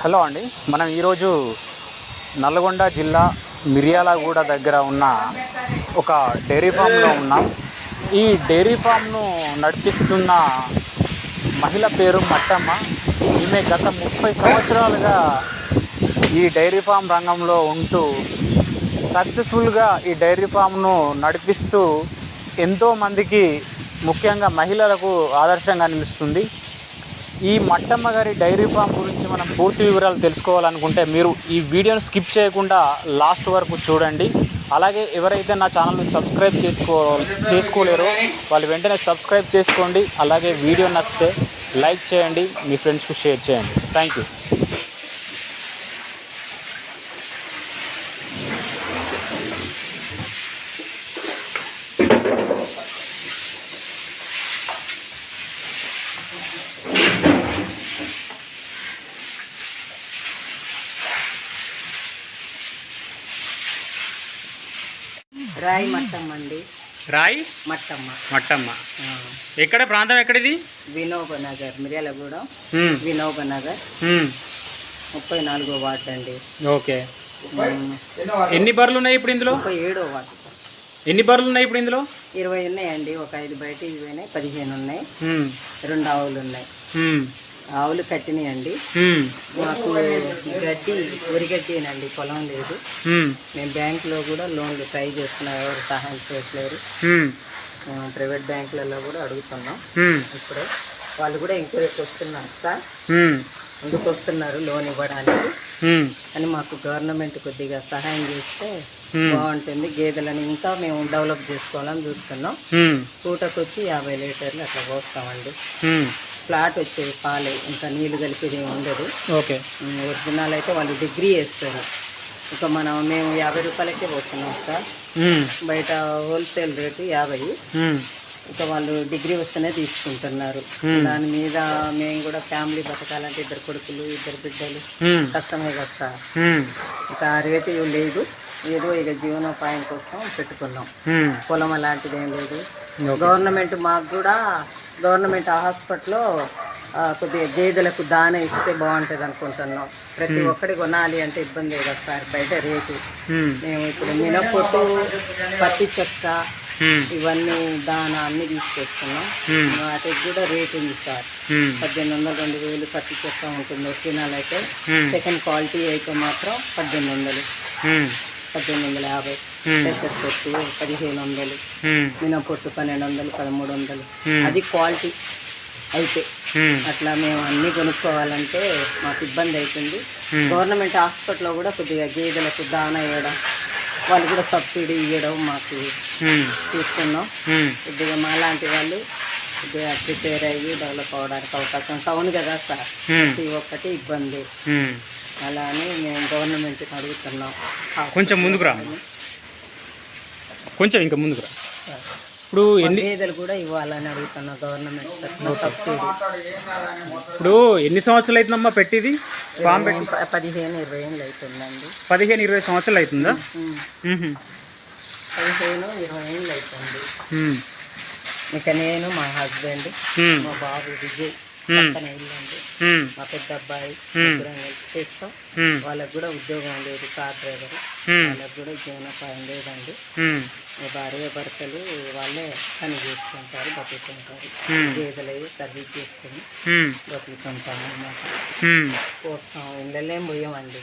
Hello అండి. మనం ఈరోజు నల్గొండ జిల్లా మిర్యాలగూడ దగ్గర ఉన్న ఒక డైరీ ఫామ్లో ఉన్నాం. ఈ డైరీ ఫామ్ను నడిపిస్తున్న మహిళ పేరు మట్టమ్మ. ఈమె గత ముప్పై సంవత్సరాలుగా ఈ డైరీ ఫామ్ రంగంలో ఉంటూ సక్సెస్ఫుల్గా ఈ డైరీ ఫామ్ను నడిపిస్తూ ఎంతోమందికి ముఖ్యంగా మహిళలకు ఆదర్శంగా నిలుస్తుంది. ఈ మట్టమ్మ గారి డైరీ ఫామ్ గురించి మనం పూర్తి వివరాలు తెలుసుకోవాలనుకుంటే మీరు ఈ వీడియోని స్కిప్ చేయకుండా లాస్ట్ వరకు చూడండి. అలాగే ఎవరైతే నా ఛానల్ని సబ్స్క్రైబ్ చేసుకో చేసుకోలేరో వాళ్ళు వెంటనే సబ్స్క్రైబ్ చేసుకోండి. అలాగే వీడియో నచ్చితే లైక్ చేయండి. మీ ఫ్రెండ్స్కు షేర్ చేయండి. థ్యాంక్ యూ రాయి మట్టమ్మ అండి రాయ్? మట్టమ్మ. మట్టమ్మ. ఎక్కడ ప్రాంతం ఎక్కడిది? వినోబ నగర్ మిర్యాలగూడెం. వినోబ నగర్. ముప్పై నాలుగో వార్డు అండి ఓకే ఎన్ని బర్రెలు ఉన్నాయి ఇప్పుడు ఇందులో? ముప్పై ఏడో వార్డు. ఎన్ని బర్రెలు ఉన్నాయి ఇప్పుడు ఇందులో? ఇరవై ఉన్నాయండి. ఒక ఐదు బయట పోయినాయి పదిహేను ఉన్నాయి. రెండు ఆవులు ఉన్నాయి. ఆవులు కట్టినాయండి. మాకు గడ్డి వరిగడ్డేనండి పొలం లేదు మ్మ్. బ్యాంకులో కూడా లోన్లు ట్రై చేస్తున్నాం ఎవరు సహాయం చేయట్లేరు ప్రైవేట్ బ్యాంకులలో కూడా అడుగుతున్నాం. ఇప్పుడే వాళ్ళు కూడా ఎంక్వైరీకి వస్తున్నారు సార్. ముందుకు వస్తున్నారు లోన్ ఇవ్వడానికి. అని మాకు గవర్నమెంట్ కొద్దిగా సహాయం చేస్తే. బాగుంటుంది గేదెలను ఇంకా మేము డెవలప్ చేసుకోవాలని చూస్తున్నాం మ్మ్. పూటకు వచ్చి యాభై లీటర్లు అట్లా పోస్తామండి. ఫ్లాట్ వచ్చేది పాలే ఇంకా నీళ్ళు కలిపేది ఉండదు ఓకే ఒరిజినల్ అయితే వాళ్ళు డిగ్రీ వేస్తారు ఇంకా మనం మేము యాభై రూపాయలకే పోస్తున్నాం సార్. బయట హోల్సేల్ రేటు యాభై. ఇంకా వాళ్ళు డిగ్రీ వస్తేనే తీసుకుంటున్నారు. దాని మీద మేము కూడా ఫ్యామిలీ బతకాలంటే ఇద్దరు కొడుకులు ఇద్దరు బిడ్డలు. కష్టమే కదా సార్ మ్మ్. ఇంకా ఆ రేటు లేదు ఏదో ఇక జీవనోపాయం కోసం పెట్టుకున్నాం. పొలం అలాంటిది ఏం లేదు. గవర్నమెంట్ మాకు కూడా గవర్నమెంట్ హాస్పిటల్లో కొద్దిగా గేదెలకు దాన ఇస్తే బాగుంటుంది అనుకుంటున్నాం ప్రతి ఒక్కటి కొనాలి అంటే ఇబ్బంది కదా సార్ బయట రేటు మ్మ్. ఇప్పుడు మినపొట్టు పత్తి చెక్క. ఇవన్నీ దాన అన్ని తీసుకొస్తున్నాం. వాటికి కూడా రేట్ ఉంది సార్. పద్దెనిమిది వందలు రెండు వేలు పత్తి చెక్క ఉంటుంది ఒరిజినల్ అయితే మ్మ్. సెకండ్ క్వాలిటీ అయితే మాత్రం పద్దెనిమిది వందలు. పద్దెనిమిది వందల యాభై మ్మ్. పెసర పొట్టు పదిహేను వందలు. మినపొట్టు పన్నెండు వందలు పదమూడు వందలు. అది క్వాలిటీ అయితే. అట్లా మేము అన్నీ కొనుక్కోవాలంటే మాకు ఇబ్బంది అవుతుంది. గవర్నమెంట్ హాస్పిటల్లో కూడా కొద్దిగా గేదెలకు దాన ఇవ్వడం వాళ్ళు కూడా సబ్సిడీ ఇవ్వడం మాకు. చూస్తున్నాం. కొద్దిగా మాలాంటి వాళ్ళు కొద్దిగా ప్రిపేర్ అయ్యి డెవలప్ అవ్వడానికి అవకాశం టౌన్ కదా సార్. ప్రతి ఒక్కటి ఇబ్బంది. అలా అని మేము గవర్నమెంట్కి అడుగుతున్నాం. కొంచెం ముందుకు రా. కొంచెం ఇంకా ముందుకు రా. ఇప్పుడు ఎన్ని గేదెలు కూడా ఇవ్వాలని అడుగుతున్నాం గవర్నమెంట్ తరఫున సబ్సిడీ ఇప్పుడు ఎన్ని సంవత్సరాలు అవుతుందమ్మా పెట్టిది? ఫామ్ పెట్టి? పదిహేను ఇరవై ఏళ్ళు అవుతుందండి. పదిహేను ఇరవై సంవత్సరాలు అవుతుందా. పదిహేను ఇరవై ఏళ్ళు అవుతుంది. ఇక నేను మా హస్బెండ్. మా బాబు విజయ్. పక్కన ఇల్లండి. మా పెద్ద అబ్బాయి చేస్తాం. వాళ్ళకు కూడా ఉద్యోగం లేదు కార్ డ్రైవర్. వాళ్ళకు కూడా జీవనోపాయం లేదండి. భార్య భర్తలు వాళ్ళే పని చేసుకుంటారు బతుకుంటారు మ్మ్. గేదెలు అవి సర్వీస్ చేసుకుని అన్నమాట. మ్మ్. పోస్తాం. ఇళ్ళలేం పోయామండి.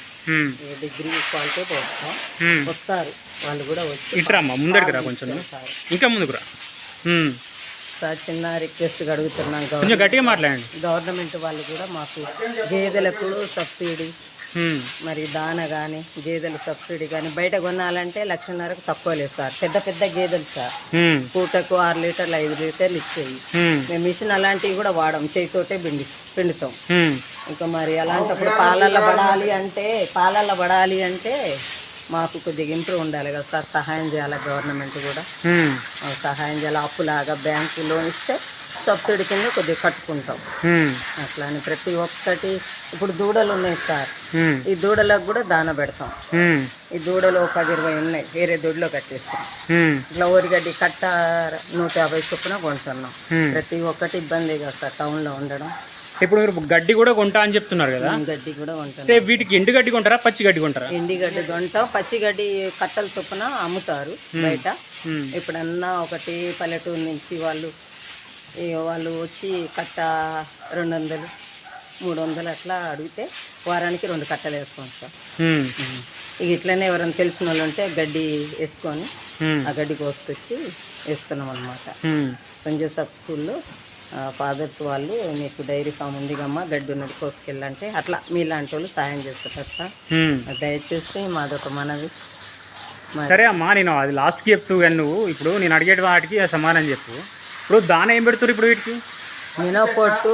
ఏ డిగ్రీ క్వాలిటీ పోస్తాం. వస్తారు. వాళ్ళు కూడా వచ్చి ముందరికి రా కొంచెం. ఇంకా ముందుకు రా. సార్ చిన్న రిక్వెస్ట్ అడుగుతున్నాం కొంచెం గవర్నమెంట్ గట్టిగా మాట్లాడండి గవర్నమెంట్ వాళ్ళు కూడా మాకు గేదెలకు సబ్సిడీ. మరి దాన కానీ గేదెలు సబ్సిడీ కానీ బయట కొనాలంటే లక్షన్నరకు తక్కువ లేదు సార్ పెద్ద పెద్ద గేదెలు సార్. పూటకు ఆరు లీటర్లు ఐదు లీటర్లు ఇచ్చేవి మ్మ్. మిషన్ అలాంటివి కూడా వాడం చేతితోటే పిండి పిండుతాం. ఇంకా మరి అలాంటప్పుడు పాలల్లో పడాలి అంటే పాలల్లో పడాలి అంటే మాకు కొద్దిగా ఇంప్రూవ్ ఉండాలి కదా సార్ సహాయం చేయాలి గవర్నమెంట్ కూడా సహాయం చేయాలి అప్పులాగా బ్యాంకు లోన్ ఇస్తే సబ్సిడీ కింద కొద్దిగా కట్టుకుంటాం. అట్లా అని ప్రతి ఒక్కటి ఇప్పుడు దూడలు ఉన్నాయి సార్. ఈ దూడలకు కూడా దాన పెడతాం. ఈ దూడలు ఒక పది ఇరవై ఉన్నాయి వేరే దొడ్లో కట్టేస్తాం. ఇట్లా ఊరిగడ్డి కట్ట నూట యాభై చొప్పున కొంటున్నాం. ప్రతి ఒక్కటి ఇబ్బంది కదా సార్ టౌన్లో ఉండడం ఇప్పుడు మీరు గడ్డి కూడా కొంటా అని చెప్తున్నారు కదా గడ్డి కూడా అంటే వీటికి ఎండు గడ్డి కొంటారా పచ్చి గడ్డి కొంటారా ఎండి గడ్డి కొంటాం పచ్చి గడ్డి కట్టల చొప్పున అమ్ముతారు బయట ఉమ్. ఎప్పుడన్నా ఒకటి పల్లెటూరు నుంచి వాళ్ళు వాళ్ళు వచ్చి కట్ట రెండు వందలు మూడు వందలు అట్లా అడిగితే వారానికి రెండు కట్టలు వేసుకుంటాం. ఇక ఇట్లనే ఎవరైనా తెలిసిన వాళ్ళు ఉంటే గడ్డి వేసుకొని. ఆ గడ్డి కోసుకొచ్చి వేస్తున్నాం అనమాట. సంజయ్ సబ్ స్కూల్లో ఫాదర్స్ వాళ్ళు మీకు డైరీ ఫామ్ ఉంది కమ్మా గడ్డి ఉన్నది కోసుకెళ్ళంటే అట్లా మీలాంటి వాళ్ళు సాయం చేస్తారు సార్. దయచేసి మాదొక మనవి. సరే అమ్మా నేను అది లాస్ట్కి చెప్తూ కానీ నువ్వు ఇప్పుడు నేను అడిగే వాటికి ఆ సమాధానం చెప్పు. ఇప్పుడు దాన ఏం పెడుతున్నారు ఇప్పుడు వీటికి? మినపొట్టు.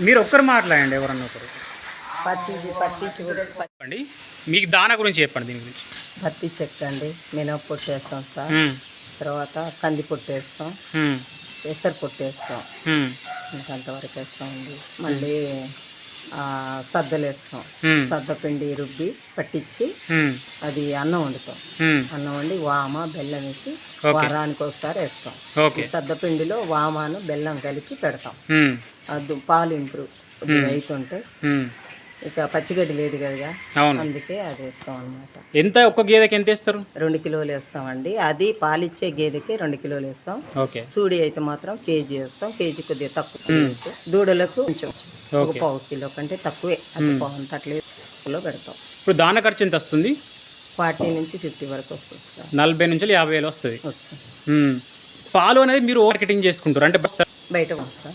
మీరు ఒక్కరు మాట్లాడండి ఎవరన్నా ఒకరు. పత్తి పత్తి చూడ చెప్పండి. మీకు దాన గురించి చెప్పండి దీని గురించి. పత్తి చెక్క అండి మినపొట్టు వేస్తాం సార్. తర్వాత కంది పొట్టు వేస్తాం. పెసర పొట్టు వేస్తాం ఉమ్. ఇంకా అంతవరకు వేస్తామండి మళ్ళీ సద్దలు వేస్తాం. సద్ద పిండి రుబ్బి పట్టించి. అది అన్నం వండుతాం. అన్నం వండి వామ బెల్లం వేసి. వారానికి ఒకసారి వేస్తాం సద్ద పిండిలో వామాను బెల్లం కలిపి పెడతాం. అది పాలు ఇంప్రూవ్ అవుతుంటే. ఇక పచ్చిగడ్డి లేదు కదా. అవును. అందుకే అది వేస్తాం అనమాట ఎంత ఒక్క గేదెకి ఎంత ఇస్తారు రెండు కిలోలు వేస్తామండి. అది పాలిచ్చే గేదెకి రెండు కిలోలు వేస్తాం. ఓకే. సూడి అయితే మాత్రం కేజీ వేస్తాం. కేజీ కొద్దిగా తక్కువ. దూడలకు కొంచెం. ఒక. పావు కిలో కంటే తక్కువే. అది పావు అంత అట్లే పెడతాం. ఇప్పుడు దాన ఖర్చు ఎంత వస్తుంది? ఫార్టీ నుంచి ఫిఫ్టీ వరకు వస్తుంది నలభై నుంచి యాభై వేలు వస్తుంది. పాలు అనేది మీరు మార్కెటింగ్ చేసుకుంటారు. అంటే బయట వస్తాం.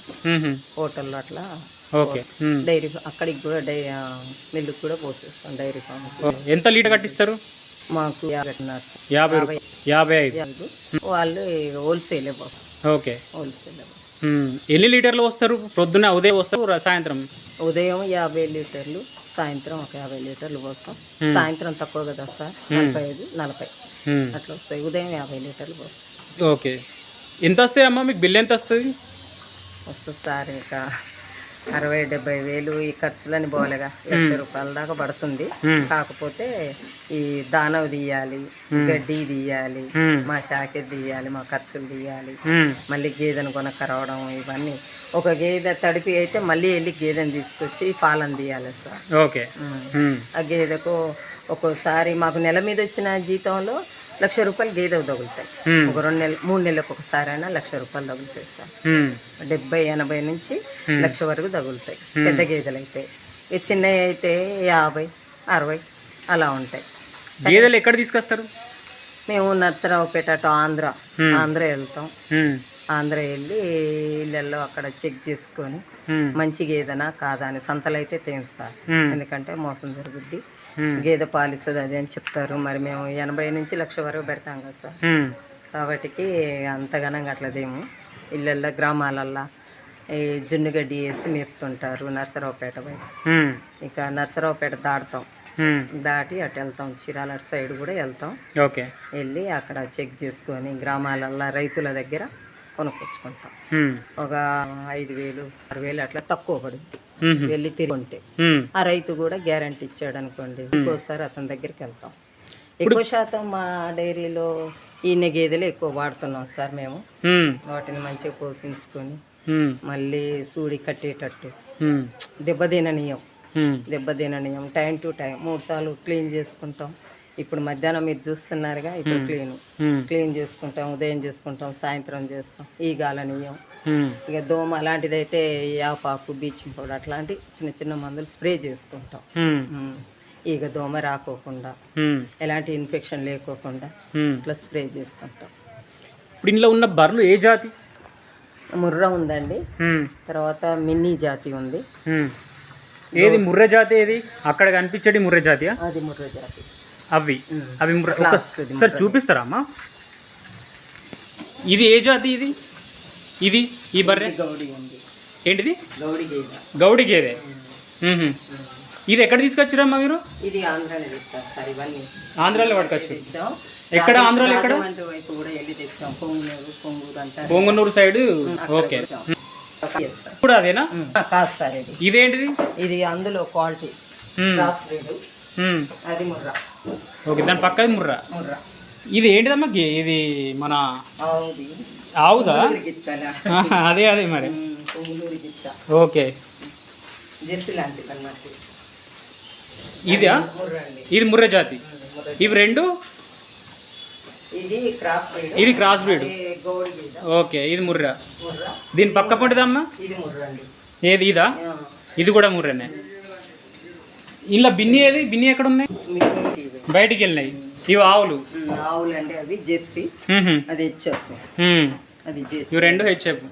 హోటల్లో అట్లా ఓకే. డైరీ అక్కడికి కూడా డై మిల్లుకి కూడా పోసేస్తాం డైరీ ఫామ్. ఎంత లీటర్ కట్టిస్తారు? మాకు యాభై. యాభై ఐదు. వాళ్ళు హోల్సేలే ఓకే. హోల్సేలే. ఎన్ని లీటర్లు వస్తారు ప్రొద్దున ఉదయం వస్తారు సాయంత్రం? ఉదయం యాభై లీటర్లు సాయంత్రం ఒక యాభై లీటర్లు పోస్తాం. సాయంత్రం తక్కువ కదా సార్? నలభై ఐదు నలభై. అట్లా వస్తాయి. ఉదయం యాభై లీటర్లు పోస్తాం. ఓకే. ఎంత వస్తాయి అమ్మా? మీకు బిల్ ఎంత వస్తుంది? వస్తుంది సార్ ఇంకా అరవై డెబ్బై వేలు ఈ ఖర్చులని పోలేగా లక్ష రూపాయల దాకా పడుతుంది. కాకపోతే ఈ దానవ్ తీయాలి గడ్డి తీయాలి. మా షాకెట్ తీయాలి మా ఖర్చులు తీయాలి. మళ్ళీ గేదెను కొనక్క రావడం ఇవన్నీ. ఒక గేదె తడిపి అయితే మళ్ళీ వెళ్ళి గేదెను తీసుకొచ్చి పాలను తీయాలి సార్. ఓకే. ఆ గేదెకు ఒక్కోసారి మాకు నెల మీద వచ్చిన జీతంలో లక్ష రూపాయలు గేదె తగులుతాయి. ఒక రెండు నెలలు మూడు నెలలకు ఒకసారి అయినా లక్ష రూపాయలు తగులుతాయి సార్. డెబ్బై ఎనభై నుంచి లక్ష వరకు తగులుతాయి పెద్ద గేదెలు అయితే చిన్నవి అయితే యాభై అరవై అలా ఉంటాయి గేదెలు ఎక్కడ తీసుకొస్తారు మేము నర్సరావుపేట అటు ఆంధ్ర ఆంధ్ర వెళ్తాం. ఆంధ్ర వెళ్ళి ఇళ్ళల్లో అక్కడ చెక్ చేసుకొని. మంచి గేదెనా కాదా అని సంతలు అయితే తేం సార్. ఎందుకంటే మోసం జరుగుద్ది. గేదె పాలిస్తుంది అది అని చెప్తారు మరి మేము ఎనభై నుంచి లక్ష వరకు పెడతాం కదా సార్ ఉమ్. కాబట్టికి అంతగానం అట్లదేము ఇళ్ళల్లో గ్రామాలల్లో ఈ జున్నుగడ్డి వేసి మేపుతుంటారు నర్సరావుపేట వైపు ఉమ్. ఇక నర్సరావుపేట దాటుతాం. దాటి అటు వెళ్తాం చీరాల అటు సైడ్ కూడా వెళ్తాం ఓకే వెళ్ళి అక్కడ చెక్ చేసుకొని గ్రామాలల్లో రైతుల దగ్గర కొనుక్కొచ్చుకుంటాం. ఒక ఐదు వేలు ఆరు వేలు అట్లా తక్కువ పడుద్ది ఉమ్. వెళ్ళి తిరిగి ఉంటే. ఆ రైతు కూడా గ్యారంటీ ఇచ్చాడు అనుకోండి ఇంకోసారి అతని దగ్గరికి వెళ్తాం ఎక్కువ శాతం మా డైరీలో ఈయన గేదెలు ఎక్కువ వాడుతున్నాం సార్ మేము. వాటిని మంచిగా పోషించుకొని. మళ్ళీ సూడి కట్టేటట్టు. దెబ్బతిననీయం. దెబ్బతిననీయం టైం టు టైం మూడు సార్లు క్లీన్ చేసుకుంటాం ఇప్పుడు మధ్యాహ్నం మీరు చూస్తున్నారుగా ఇప్పుడు క్లీన్. క్లీన్ చేసుకుంటాం ఉదయం చేసుకుంటాం సాయంత్రం చేస్తాం ఈ గాలనీయం. ఇక దోమ అలాంటిదైతే యాపాకు బీచింగ్ పౌడర్ అట్లాంటి చిన్న చిన్న మందులు స్ప్రే చేసుకుంటాం. ఇక దోమ రాకోకుండా. ఎలాంటి ఇన్ఫెక్షన్ లేకోకుండా. ఇట్లా స్ప్రే చేసుకుంటాం. ఇప్పుడు ఇందులో ఉన్న బర్రెలు ఏ జాతి? ముర్ర ఉందండి. తర్వాత మిన్నీ జాతి ఉంది. ఏది ముర్రె జాతి ఏది? అక్కడ కనిపించేది ముర్రె జాతియా? అది ముర్ర జాతి. అవి. అవి ముర్రె చూపిస్తారా అమ్మా? ఇది ఏ జాతి ఇది? ఇది ఈ బర్రె? గౌడి ఉంది. ఏంటిది? గౌడి గేదె. గౌడి గేదె. ఉహు. ఇది ఎక్కడ తీసుకొచ్చారమ్మా మీరు? ఇది ఆంధ్రాలో తెచ్చాం సార్ ఇవన్నీ. ఆంధ్రాలో పట్టుకొచ్చు ఎక్కడ? ఆంధ్రాలో ఎక్కడ? వైపు కూడా వెళ్ళి తెచ్చాం. పొంగునూరు పొంగూరు అంటారు. పొంగనూరు సైడ్? ఓకే. ఇప్పుడు అదేనా? కాదు సార్ ఇది. ఇదేంటిది? ఇది అందులో క్వాలిటీ. అది ముర్రా. ఓకే దాని పక్కది ముర్రా. ముర్రా. ఇది ఏంటిదమ్మా ఇది మన ఆవుదా. అదే అదే మరి. ఓకే. ఇదా? ఇది ముర్రె జాతి. ఇవి రెండు? ఇది క్రాస్ బ్రీడ్. ఓకే ఇది ముర్ర. దీని పక్క పొంటిదమ్మా ఏది ఇదా? ఇది కూడా ముర్రెనే. ఇలా బిన్ని ఏది? బిన్ని ఎక్కడ ఉన్నాయి. బయటికి వెళ్ళినాయి. ఇవి ఆవులు? ఉమ్, ఆవులండి అవి జెర్సీ. అది హెచ్ఎఫ్. అది జెర్సీ. ఇవి రెండు హెచ్ఎఫ్.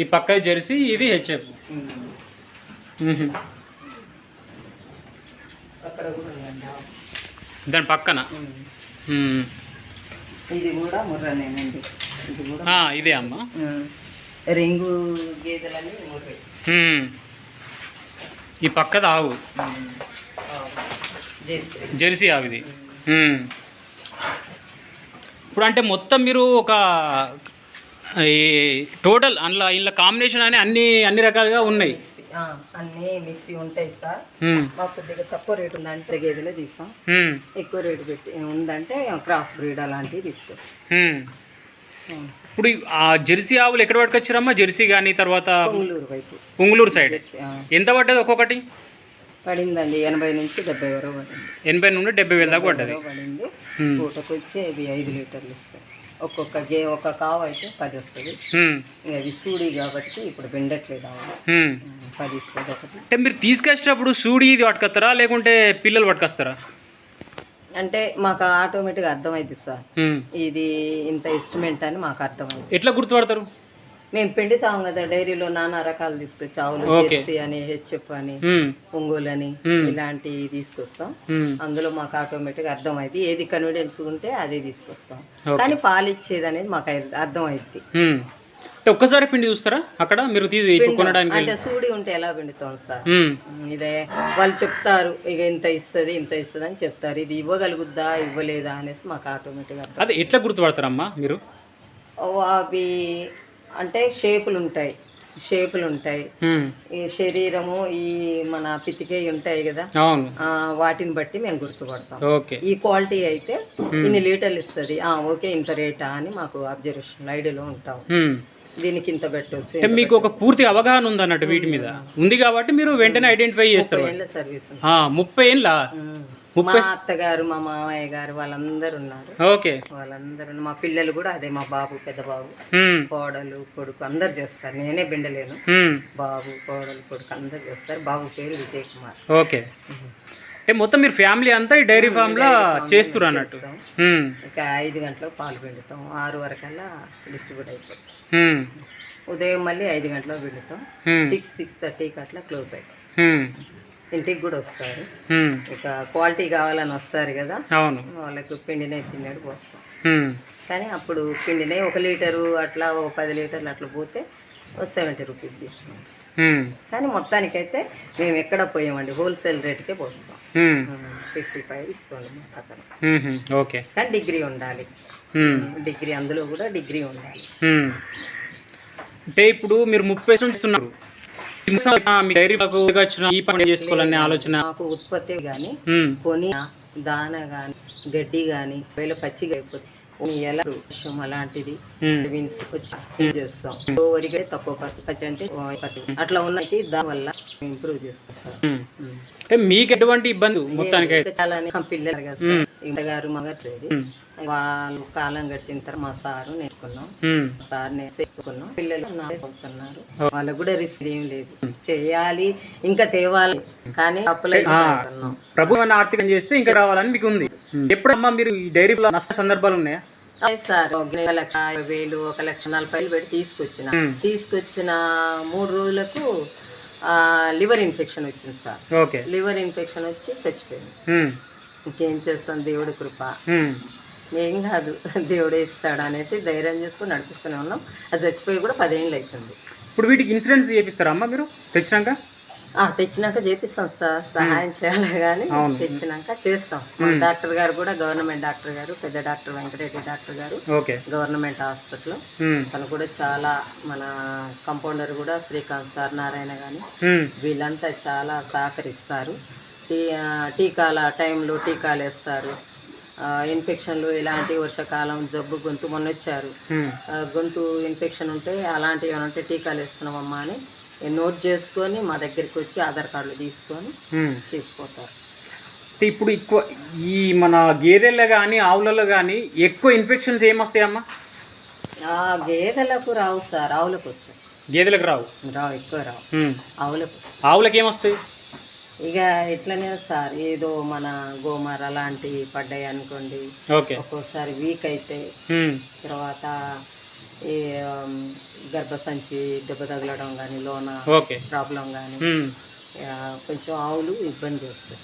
ఈ పక్క జెర్సీ ఇది హెచ్ఎఫ్. దాని పక్కన. ఇది కూడా ముర్రనేనండి. ఇది కూడా ఆ, ఇదే అమ్మా. రింగు గేదెలని ముర్రే. ఈ పక్కది ఆవు. జెర్సీ. జెర్సీ ఆవు ఇది. మ్మ్. ఇప్పుడు అంటే మొత్తం మీరు ఒక ఈ టోటల్ అందులో ఇందులో కాంబినేషన్ అని అన్ని అన్ని రకాలుగా ఉన్నాయి. అన్నీ మిక్సీ ఉంటాయి సార్. మాకు కొద్దిగా తక్కువ రేటు ఉందంటే గేదెలే తీస్తాం. ఎక్కువ రేటు పెట్టి ఉందంటే క్రాస్ బ్రీడ్ అలాంటివి తీసుకొస్తాం. ఇప్పుడు ఆ జెర్సీ ఆవులు ఎక్కడ పట్టుకొచ్చారమ్మా? జెర్సీ కానీ తర్వాత పొంగులూరు వైపు. పుంగులూరు సైడ్. ఎంత పడ్డది ఒక్కొక్కటి? పడిందండి. ఎనభై నుంచి డెబ్బై వరకు పడింది. ఎనభై నుండి డెబ్బై వేల దాకా పడ్డది. పడింది. పూటకు వచ్చి ఇవి ఐదు లీటర్లు ఇస్తాయి. ఒక్కొక్క గే ఒక కావు అయితే పది వస్తుంది. అవి సూడి కాబట్టి ఇప్పుడు. ఉమ్, పది ఇస్తుంది ఒకటి. అంటే మీరు తీసుకొచ్చేటప్పుడు సూడి ఇది పట్టుకొస్తారా? లేకుంటే పిల్లలు పట్టుకొస్తారా? అంటే మాకు ఆటోమేటిక్గా అర్థమైంది సార్. ఇది ఇంత ఇన్స్ట్రుమెంట్ అని మాకు అర్థమైంది ఎట్లా గుర్తుపడతారు? మేము పిండుతాం కదా డైరీలో నానా రకాలు తీసుకొచ్చి ఆవులు. జెర్సీ అని హెచ్ఎఫ్ అని. ఒంగోలు అని. ఇలాంటివి తీసుకొస్తాం. అందులో మాకు ఆటోమేటిక్ అర్థమైంది ఏది కన్వీనియన్స్ ఉంటే అదే తీసుకొస్తాం. కానీ పాలు ఇచ్చేది అనేది మాకు అయి- అర్థమైంది మ్మ్. అంటే ఒక్కసారి పిండి చూస్తారా అక్కడ మీరు తీసి ఇప్పుడు కొనడానికి అంటే సూడి ఉంటే ఎలా పిండుతాం సార్. ఇదే వాళ్ళు చెప్తారు ఇక ఇంత ఇస్తుంది ఇంత ఇస్తుంది అని చెప్తారు ఇది ఇవ్వగలుగుద్దా ఇవ్వలేదా అనేసి మాకు ఆటోమేటిక్గా అర్థం అదే ఎట్లా గుర్తుపడతారమ్మా మీరు అవి అంటే షేపులు ఉంటాయి. షేపులు ఉంటాయి. ఈ శరీరము ఈ మన పితికే ఉంటాయి కదా. వాటిని బట్టి మేము గుర్తుపడతాం. ఓకే. ఈ క్వాలిటీ అయితే ఇన్ని లీటర్లు ఇస్తుంది. ఓకే ఇంత రేటా అని మాకు అబ్జర్వేషన్ ఐడియాలో ఉంటాం. దీనికి ఇంత పెట్టవచ్చు అంటే మీకు ఒక పూర్తి అవగాహన ఉంది అన్నట్టు వీటి మీద. ఉంది కాబట్టి మీరు వెంటనే ఐడెంటిఫై చేస్తారు. ముప్పై ఏళ్ళ? మా అత్తగారు మా మామయ్య గారు వాళ్ళందరూ ఉన్నారు. ఓకే. వాళ్ళందరూ మా పిల్లలు కూడా అదే మా బాబు పెద్ద బాబు. కోడలు కొడుకు అందరు చేస్తారు. నేనే బిండలేను. బాబు కోడలు కొడుకు అందరు చేస్తారు. బాబు పేరు విజయ్ కుమార్. ఓకే. అంటే మొత్తం మీరు ఫ్యామిలీ అంతా ఈ డైరీ ఫామ్లో చేస్తున్నారు అన్నట్టు. ఇక ఐదు గంటలకు పాలు పిండుతాం. ఆరు వరకల్లా డిస్ట్రిబ్యూట్ అయిపోతుంది మ్మ్. ఉదయం మళ్ళీ ఐదు గంటలకు పిండుతాం. సిక్స్ సిక్స్ థర్టీకి అట్లా క్లోజ్ మ్మ్. ఇంటికి కూడా వస్తారు. ఇక క్వాలిటీ కావాలని వస్తారు కదా అవును వాళ్ళకు పిండినే తిన్నాడు పోస్తాం. కానీ అప్పుడు పిండినే ఒక లీటరు అట్లా ఒక పది లీటర్లు అట్లా పోతే ఒక సెవెంటీ రూపీస్ తీసుకుంటాం. కానీ మొత్తానికైతే మేము ఎక్కడ పోయామండి హోల్సేల్ రేట్కే పోస్తాం. ఫిఫ్టీ ఫైవ్ ఇస్తుంది అతను. ఓకే కానీ డిగ్రీ ఉండాలి. డిగ్రీ అందులో కూడా డిగ్రీ ఉండాలి. అంటే ఇప్పుడు మీరు ముప్పై ఇస్తున్నారు చేసుకోవాలనే ఆలోచన? ఉత్పత్తి మ్మ్. కొని దాన కానీ గడ్డి కానీ వేల పచ్చిగా అయిపోతుంది ఎలా వర్షం అలాంటిది. విన్స్ వచ్చి యూజ్ చేస్తాం. వరిగే తక్కువ పర్సెంట్ అంటే అట్లా ఉన్నది దాని వల్ల ఇంప్రూవ్. అంటే మీకు ఎటువంటి ఇబ్బంది మొత్తానికి చాలా పిల్లలు ఇంతగారు మగట్లేదు. వాళ్ళు కాలం గడిచిన తర్వాత మా సారు నేర్చుకున్నాం. సార్ నేర్చుకున్నాం. పిల్లలు పోతున్నారు వాళ్ళకు కూడా రిస్క్ ఏం లేదు. చేయాలి ఇంకా తేవాలి. కానీ అప్పులై పోతున్నాం. ప్రభుత్వం ఆర్థికం చేస్తే ఇంకా రావాలని మీకు ఉంది. ఎప్పుడమ్మా మీరు ఈ డైరీలో నష్ట సందర్భాలు ఉన్నాయా? సార్ ఒక లక్ష యాభై వేలు ఒక లక్ష నలభై వేలు పెట్టి తీసుకొచ్చిన. తీసుకొచ్చిన మూడు రోజులకు లివర్ ఇన్ఫెక్షన్ వచ్చింది సార్. ఓకే. లివర్ ఇన్ఫెక్షన్ వచ్చి చచ్చిపోయింది. ఇంకేం చేస్తాం? దేవుడి కృప. ఏం కాదు. దేవుడే ఇస్తాడు అనేసి ధైర్యం చేసుకుని నడిపిస్తూనే ఉన్నాం. అది చచ్చిపోయి కూడా పదేళ్ళు అవుతుంది ఇప్పుడు వీటికి ఇన్సూరెన్స్ చేపిస్తారా అమ్మా మీరు? తెచ్చినాక? ఆ, తెచ్చినాక చేపిస్తాం సార్. సహాయం చేయాలి కానీ. తెచ్చినాక చేస్తాం. డాక్టర్ గారు కూడా గవర్నమెంట్ డాక్టర్ గారు పెద్ద డాక్టర్ వెంకటరెడ్డి డాక్టర్ గారు గవర్నమెంట్ హాస్పిటల్. తను కూడా చాలా మన కంపౌండర్ కూడా శ్రీకాంత్ సార్ నారాయణ మ్మ్. వీళ్ళంతా చాలా సహకరిస్తారు. టీకాల టైంలో టీకాలు వేస్తారు ఇన్ఫెక్షన్లు ఇలాంటి వర్షాకాలం జబ్బు గొంతు మొన్న వచ్చారు గొంతు ఇన్ఫెక్షన్ ఉంటే అలాంటివి ఏమైనా ఉంటే టీకాలు వేస్తున్నామమ్మా అని నోట్ చేసుకొని మా దగ్గరికి వచ్చి ఆధార్ కార్డులు తీసుకొని అంటే ఇప్పుడు ఎక్కువ ఈ మన గేదెల్లో కానీ ఆవులలో కానీ ఎక్కువ ఇన్ఫెక్షన్స్ ఏమొస్తాయమ్మా? గేదెలకు రావు సార్ ఆవులకు వస్తాయి. గేదెలకు రావు? రావు ఎక్కువ రావు. ఆవులకు ఆవులకి ఏమొస్తాయి ఇక ఇట్లనే సార్ ఏదో మన గోమర్ అలాంటివి పడ్డాయి అనుకోండి. ఒక్కోసారి వీక్ అయితే తర్వాత ఈ గర్భసంచి దెబ్బ తగలడం కానీ లోన ఓకే. ప్రాబ్లం కానీ. కొంచెం ఆవులు ఇబ్బంది వస్తాయి.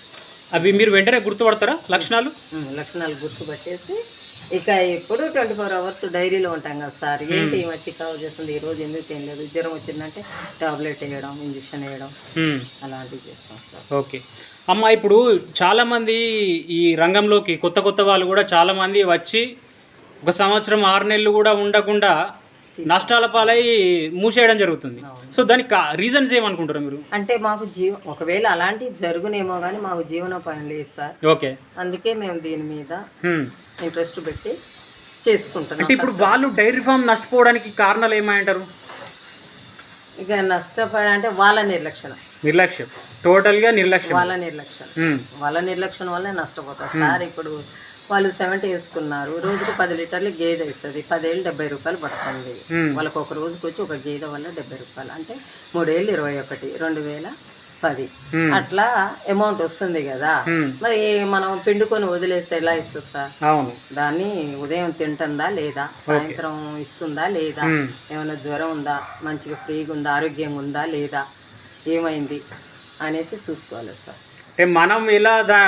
అవి మీరు వెంటనే గుర్తుపడతారా లక్షణాలు? లక్షణాలు గుర్తుపట్టేసి ఇక ఎప్పుడు ట్వంటీ ఫోర్ అవర్స్ డైరీలో ఉంటాం కదా సార్. ఏంటి ఈమె చికాకు చేస్తుంది? ఈ రోజు ఎందుకు ఏం లేదు? జ్వరం వచ్చిందంటే టాబ్లెట్ వేయడం ఇంజక్షన్ వేయడం అలాంటివి చేస్తాం సార్. ఓకే. అమ్మ ఇప్పుడు చాలామంది ఈ రంగంలోకి కొత్త కొత్త వాళ్ళు కూడా చాలామంది వచ్చి ఒక సంవత్సరం ఆరు నెలలు కూడా ఉండకుండా నష్టాల పాలై మూసేయడం జరుగుతుంది. సో దానికి రీజన్స్ ఏమనుకుంటారు మీరు? అంటే మాకు జీవ ఒకవేళ అలాంటివి జరుగునేమో కానీ మాకు జీవనోపాయం లేదు సార్. ఓకే. అందుకే మేము దీని మీద. ఇంట్రెస్ట్ పెట్టి చేసుకుంటున్నాం అంటే ఇప్పుడు వాళ్ళు డైరీ ఫామ్ నష్టపోవడానికి కారణాలు ఏమంటారు? ఇక నష్టపడ అంటే వాళ్ళ నిర్లక్ష్యం. నిర్లక్ష్యం. టోటల్గా నిర్లక్ష్యం. వాళ్ళ నిర్లక్ష్యం. వాళ్ళ నిర్లక్ష్యం వల్లే నష్టపోతారు. సార్ ఇప్పుడు వాళ్ళు సెవెంటీ వేసుకున్నారు. రోజుకు పది లీటర్లు గేదె ఇస్తుంది. పదేళ్ళు డెబ్బై రూపాయలు పడుతుంది. వాళ్ళకి ఒక రోజుకి వచ్చి ఒక గేదె వల్ల డెబ్బై రూపాయలు. అంటే మూడేళ్ళు ఇరవై ఒకటి. రెండు వేల పది. అట్లా అమౌంట్ వస్తుంది కదా. మరి మనం పిండుకొని వదిలేస్తే ఎలా ఇస్తుంది? సార్ అవును. దాన్ని ఉదయం తింటుందా లేదా? సాయంత్రం ఇస్తుందా లేదా. ఏమైనా జ్వరం ఉందా? మంచిగా ఫ్రీగా ఉందా? ఆరోగ్యంగా ఉందా లేదా? ఏమైంది? అనేసి చూసుకోవాలి సార్. అంటే మనం ఎలా దా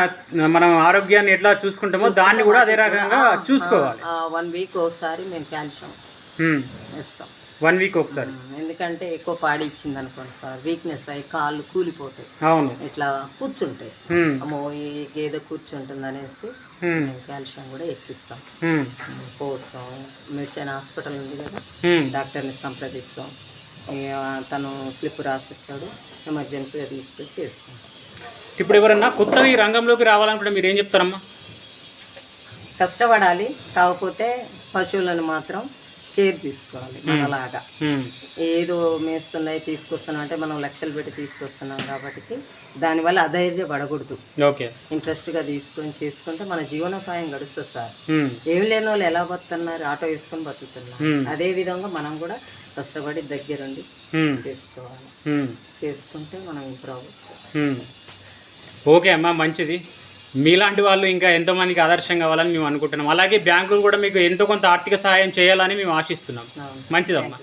మనం ఆరోగ్యాన్ని ఎట్లా చూసుకుంటామో దాన్ని కూడా అదే రకంగా చూసుకోవాలి. వన్ వీక్ ఒకసారి మేము కాల్షియం హ్మ్. ఇస్తాం వన్ వీక్ ఒకసారి. ఎందుకంటే ఎక్కువ పాడి ఇచ్చింది అనుకోండి సార్. వీక్నెస్ అయ్యి కాళ్ళు కూలిపోతాయి. అవును. ఇట్లా కూర్చుంటాయి. అమ్మో ఈ గేదె కూర్చుంటుంది అనేసి కాల్షియం కూడా ఎక్కిస్తాం. పోస్తాం. మెడిసిన్ హాస్పిటల్ ఉంది కదా. డాక్టర్ని సంప్రదిస్తాం. తను స్లిప్ రాసిస్తాడు. ఎమర్జెన్సీగా తీసుకొచ్చి చేసుకుంటాం ఇప్పుడు ఎవరన్నా కొత్తగా ఈ రంగంలోకి రావాలనుకుంటే మీరు ఏం చెప్తారమ్మా? కష్టపడాలి. కాకపోతే పశువులను మాత్రం కేర్ తీసుకోవాలి మనలాగా హ్మ్. ఏదో మేస్తున్నాయి తీసుకొస్తున్నాం అంటే మనం లక్షలు పెట్టి తీసుకొస్తున్నాం కాబట్టి దానివల్ల అధైర్య పడకూడదు ఇంట్రెస్ట్గా తీసుకొని చేసుకుంటే మన జీవనోపాయం గడుస్తుంది సార్ హ్మ్. ఏం లేని వాళ్ళు ఎలా బతున్నారు ఆటో వేసుకొని బతుకుతున్నారు. అదే విధంగా మనం కూడా కష్టపడి దగ్గరుండి. చేసుకోవాలి. చేసుకుంటే మనం ఇంప్రూవ్ అవ్వచ్చు. ఓకే అమ్మా మంచిది మీలాంటి వాళ్ళు ఇంకా ఎంతోమందికి ఆదర్శం కావాలని మేము అనుకుంటున్నాం. అలాగే బ్యాంకులు కూడా మీకు ఎంతో కొంత ఆర్థిక సహాయం చేయాలని మేము ఆశిస్తున్నాం. మంచిదమ్మా.